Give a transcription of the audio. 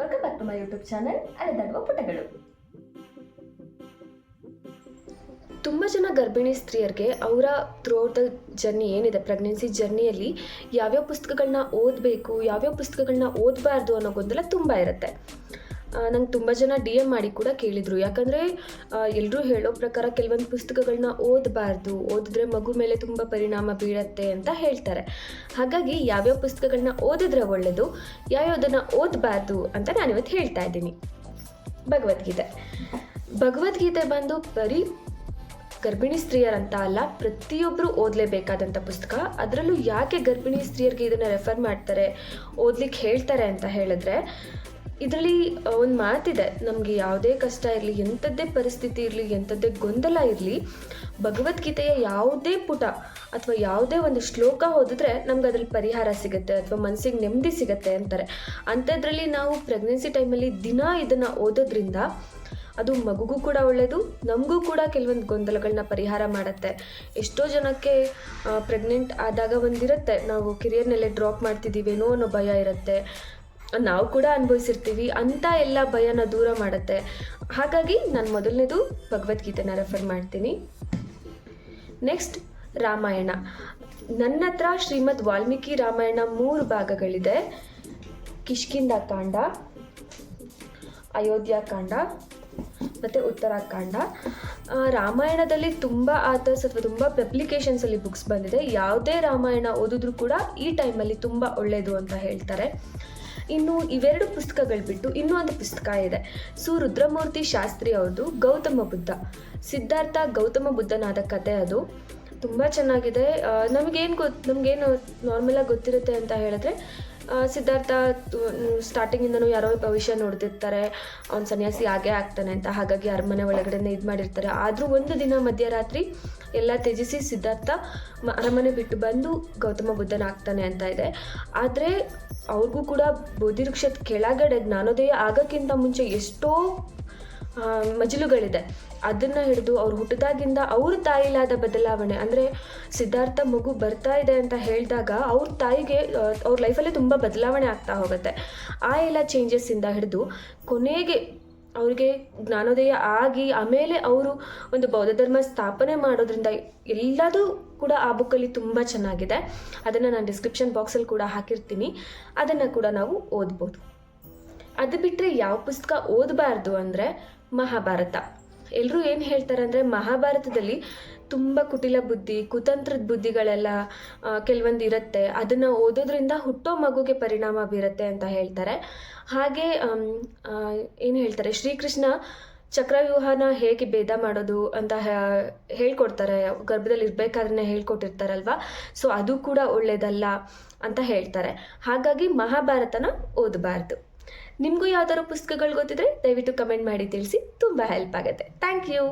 Welcome back to my YouTube channel ಅಲೆದಾಡುವ ಪುಟಗಳು ತುಂಬ ಜನ ಗರ್ಭಿಣಿ ಸ್ತ್ರೀಯರಿಗೆ ಅವರ ಥ್ರೂಔಟ್ ದ ಜರ್ನಿ ಏನಿದೆ ಪ್ರೆಗ್ನೆನ್ಸಿ ಜರ್ನಿಯಲ್ಲಿ ಯಾವ್ಯಾವ ಪುಸ್ತಕಗಳನ್ನ ಓದಬೇಕು, ಯಾವ್ಯಾವ ಪುಸ್ತಕಗಳನ್ನ ಓದಬಾರ್ದು ಅನ್ನೋ ಗೊಂದಲ ತುಂಬ ಇರುತ್ತೆ. ನಂಗೆ ತುಂಬ ಜನ ಡಿ ಎಂ ಮಾಡಿ ಕೂಡ ಕೇಳಿದರು. ಯಾಕಂದರೆ ಎಲ್ಲರೂ ಹೇಳೋ ಪ್ರಕಾರ ಕೆಲವೊಂದು ಪುಸ್ತಕಗಳನ್ನ ಓದಬಾರ್ದು. ಓದಿದ್ರೆ ಮಗು ಮೇಲೆ ತುಂಬ ಪರಿಣಾಮ ಬೀಳತ್ತೆ ಅಂತ ಹೇಳ್ತಾರೆ. ಹಾಗಾಗಿ ಯಾವ್ಯಾವ ಪುಸ್ತಕಗಳನ್ನ ಓದಿದ್ರೆ ಒಳ್ಳೆಯದು ಯಾವ್ಯಾವುದನ್ನು ಓದಬಾರ್ದು ಅಂತ ನಾನಿವತ್ತು ಹೇಳ್ತಾ ಇದ್ದೀನಿ. ಭಗವದ್ಗೀತೆ. ಭಗವದ್ಗೀತೆ ಬಂದು ಬರೀ ಗರ್ಭಿಣಿ ಸ್ತ್ರೀಯರಂತ ಅಲ್ಲ ಪ್ರತಿಯೊಬ್ಬರು ಓದಲೇಬೇಕಾದಂಥ ಪುಸ್ತಕ. ಅದರಲ್ಲೂ ಯಾಕೆ ಗರ್ಭಿಣಿ ಸ್ತ್ರೀಯರಿಗೆ ಇದನ್ನು ರೆಫರ್ ಮಾಡ್ತಾರೆ ಓದ್ಲಿಕ್ಕೆ ಹೇಳ್ತಾರೆ ಅಂತ ಹೇಳಿದ್ರೆ ಇದರಲ್ಲಿ ಒಂದು ಮಾತಿದೆ. ನಮಗೆ ಯಾವುದೇ ಕಷ್ಟ ಇರಲಿ, ಎಂಥದ್ದೇ ಪರಿಸ್ಥಿತಿ ಇರಲಿ, ಎಂಥದ್ದೇ ಗೊಂದಲ ಇರಲಿ, ಭಗವದ್ಗೀತೆಯ ಯಾವುದೇ ಪುಟ ಅಥವಾ ಯಾವುದೇ ಒಂದು ಶ್ಲೋಕ ಓದಿದ್ರೆ ನಮ್ಗೆ ಅದ್ರಲ್ಲಿ ಪರಿಹಾರ ಸಿಗುತ್ತೆ ಅಥವಾ ಮನಸ್ಸಿಗೆ ನೆಮ್ಮದಿ ಸಿಗುತ್ತೆ ಅಂತಾರೆ. ಅಂಥದ್ರಲ್ಲಿ ನಾವು ಪ್ರೆಗ್ನೆನ್ಸಿ ಟೈಮಲ್ಲಿ ದಿನ ಇದನ್ನು ಓದೋದ್ರಿಂದ ಅದು ಮಗುಗೂ ಕೂಡ ಒಳ್ಳೆಯದು ನಮಗೂ ಕೂಡ ಕೆಲವೊಂದು ಗೊಂದಲಗಳನ್ನ ಪರಿಹಾರ ಮಾಡುತ್ತೆ. ಎಷ್ಟೋ ಜನಕ್ಕೆ ಪ್ರೆಗ್ನೆಂಟ್ ಆದಾಗ ಒಂದಿರುತ್ತೆ. ನಾವು ಕಿರಿಯರ್ನಲ್ಲೇ ಡ್ರಾಪ್ ಮಾಡ್ತಿದ್ದೀವೇನೋ ಅನ್ನೋ ಭಯ ಇರುತ್ತೆ. ನಾವು ಕೂಡ ಅನುಭವಿಸಿರ್ತೀವಿ ಅಂಥ ಎಲ್ಲ ಭಯನ ದೂರ ಮಾಡುತ್ತೆ. ಹಾಗಾಗಿ ನಾನು ಮೊದಲನೇದು ಭಗವದ್ಗೀತೆನ ರೆಫರ್ ಮಾಡ್ತೀನಿ. ನೆಕ್ಸ್ಟ್ ರಾಮಾಯಣ. ನನ್ನ ಹತ್ರ ಶ್ರೀಮದ್ ವಾಲ್ಮೀಕಿ ರಾಮಾಯಣ ಮೂರು ಭಾಗಗಳಿದೆ. ಕಿಷ್ಕಿಂದ ಕಾಂಡ, ಅಯೋಧ್ಯ ಕಾಂಡ ಮತ್ತು ಉತ್ತರಾಖಂಡ. ರಾಮಾಯಣದಲ್ಲಿ ತುಂಬ ಆಥರ್ಸ್ ಅಥವಾ ತುಂಬ ಪಬ್ಲಿಕೇಶನ್ಸಲ್ಲಿ ಬುಕ್ಸ್ ಬಂದಿದೆ. ಯಾವುದೇ ರಾಮಾಯಣ ಓದಿದ್ರು ಕೂಡ ಈ ಟೈಮಲ್ಲಿ ತುಂಬ ಒಳ್ಳೆಯದು ಅಂತ ಹೇಳ್ತಾರೆ. ಇನ್ನು ಇವೆರಡು ಪುಸ್ತಕಗಳು ಬಿಟ್ಟು ಇನ್ನೂ ಒಂದು ಪುಸ್ತಕ ಇದೆ. ಸು ರುದ್ರಮೂರ್ತಿ ಶಾಸ್ತ್ರಿ ಅವ್ರದ್ದು ಗೌತಮ ಬುದ್ಧ. ಸಿದ್ಧಾರ್ಥ ಗೌತಮ ಬುದ್ಧನಾದ ಕತೆ ಅದು. ತುಂಬ ಚೆನ್ನಾಗಿದೆ. ನಮಗೇನು ಗೊತ್ತು ನಮಗೇನು ನಾರ್ಮಲಾಗಿ ಗೊತ್ತಿರುತ್ತೆ ಅಂತ ಹೇಳಿದ್ರೆ ಸಿದ್ಧಾರ್ಥ ಸ್ಟಾರ್ಟಿಂಗಿಂದನೂ ಯಾರೋ ಭವಿಷ್ಯ ನೋಡ್ತಿರ್ತಾರೆ. ಅವ್ನು ಸನ್ಯಾಸಿ ಆಗೇ ಆಗ್ತಾನೆ ಅಂತ. ಹಾಗಾಗಿ ಅರಮನೆ ಒಳಗಡೆನೇ ಇದು ಮಾಡಿರ್ತಾರೆ. ಆದರೂ ಒಂದು ದಿನ ಮಧ್ಯರಾತ್ರಿ ಎಲ್ಲ ತ್ಯಜಿಸಿ ಸಿದ್ಧಾರ್ಥ ಅರಮನೆ ಬಿಟ್ಟು ಬಂದು ಗೌತಮ ಬುದ್ಧನಾಗ್ತಾನೆ ಅಂತ ಇದೆ. ಆದರೆ ಅವ್ರಿಗೂ ಕೂಡ ಬೋಧಿ ವೃಕ್ಷದ ಕೆಳಗಡೆ ಜ್ಞಾನೋದಯ ಆಗೋಕ್ಕಿಂತ ಮುಂಚೆ ಎಷ್ಟೋ ಮಜಲುಗಳಿದೆ. ಅದನ್ನು ಹಿಡಿದು ಅವ್ರು ಹುಟ್ಟಿದಾಗಿಂದ ಅವ್ರ ತಾಯಿಲಾದ ಬದಲಾವಣೆ, ಅಂದರೆ ಸಿದ್ಧಾರ್ಥ ಮಗು ಬರ್ತಾ ಇದೆ ಅಂತ ಹೇಳಿದಾಗ ಅವ್ರ ತಾಯಿಗೆ ಅವ್ರ ಲೈಫಲ್ಲೇ ತುಂಬ ಬದಲಾವಣೆ ಆಗ್ತಾ ಹೋಗುತ್ತೆ. ಆ ಎಲ್ಲ ಇಂದ ಹಿಡಿದು ಕೊನೆಗೆ ಅವ್ರಿಗೆ ಜ್ಞಾನೋದಯ ಆಗಿ ಆಮೇಲೆ ಅವರು ಒಂದು ಬೌದ್ಧ ಧರ್ಮ ಸ್ಥಾಪನೆ ಮಾಡೋದ್ರಿಂದ ಎಲ್ಲದೂ ಕೂಡ ಆ ಬುಕ್ಕಲ್ಲಿ ತುಂಬ ಚೆನ್ನಾಗಿದೆ. ಅದನ್ನು ನಾನು ಡಿಸ್ಕ್ರಿಪ್ಷನ್ ಬಾಕ್ಸಲ್ಲಿ ಕೂಡ ಹಾಕಿರ್ತೀನಿ. ಅದನ್ನು ಕೂಡ ನಾವು ಓದ್ಬೋದು. ಅದು ಬಿಟ್ಟರೆ ಯಾವ ಪುಸ್ತಕ ಓದಬಾರ್ದು ಅಂದರೆ ಮಹಾಭಾರತ. ಎಲ್ಲರೂ ಏನು ಹೇಳ್ತಾರೆ ಅಂದರೆ ಮಹಾಭಾರತದಲ್ಲಿ ತುಂಬ ಕುಟಿಲ ಬುದ್ಧಿ, ಕುತಂತ್ರದ ಬುದ್ಧಿಗಳೆಲ್ಲ ಕೆಲವೊಂದು ಇರುತ್ತೆ. ಅದನ್ನು ಓದೋದ್ರಿಂದ ಹುಟ್ಟೋ ಮಗುಗೆ ಪರಿಣಾಮ ಬೀರುತ್ತೆ ಅಂತ ಹೇಳ್ತಾರೆ. ಹಾಗೆ ಏನು ಹೇಳ್ತಾರೆ, ಶ್ರೀಕೃಷ್ಣ ಚಕ್ರವ್ಯೂಹನ ಹೇಗೆ ಭೇದ ಮಾಡೋದು ಅಂತ ಹೇಳ್ಕೊಡ್ತಾರೆ. ಗರ್ಭದಲ್ಲಿ ಇರಬೇಕಾದ್ರೆ ಹೇಳ್ಕೊಟ್ಟಿರ್ತಾರಲ್ವ? ಸೊ ಅದು ಕೂಡ ಒಳ್ಳೇದಲ್ಲ ಅಂತ ಹೇಳ್ತಾರೆ. ಹಾಗಾಗಿ ಮಹಾಭಾರತನ ಓದಬಾರ್ದು. ನಿಮಗೂ ಯಾವ್ದಾದ್ರು ಪುಸ್ತಕಗಳು ಗೊತ್ತಿದ್ರೆ ದಯವಿಟ್ಟು ಕಮೆಂಟ್ ಮಾಡಿ ತಿಳಿಸಿ ತುಂಬ ಹೆಲ್ಪ್ ಆಗುತ್ತೆ. Thank you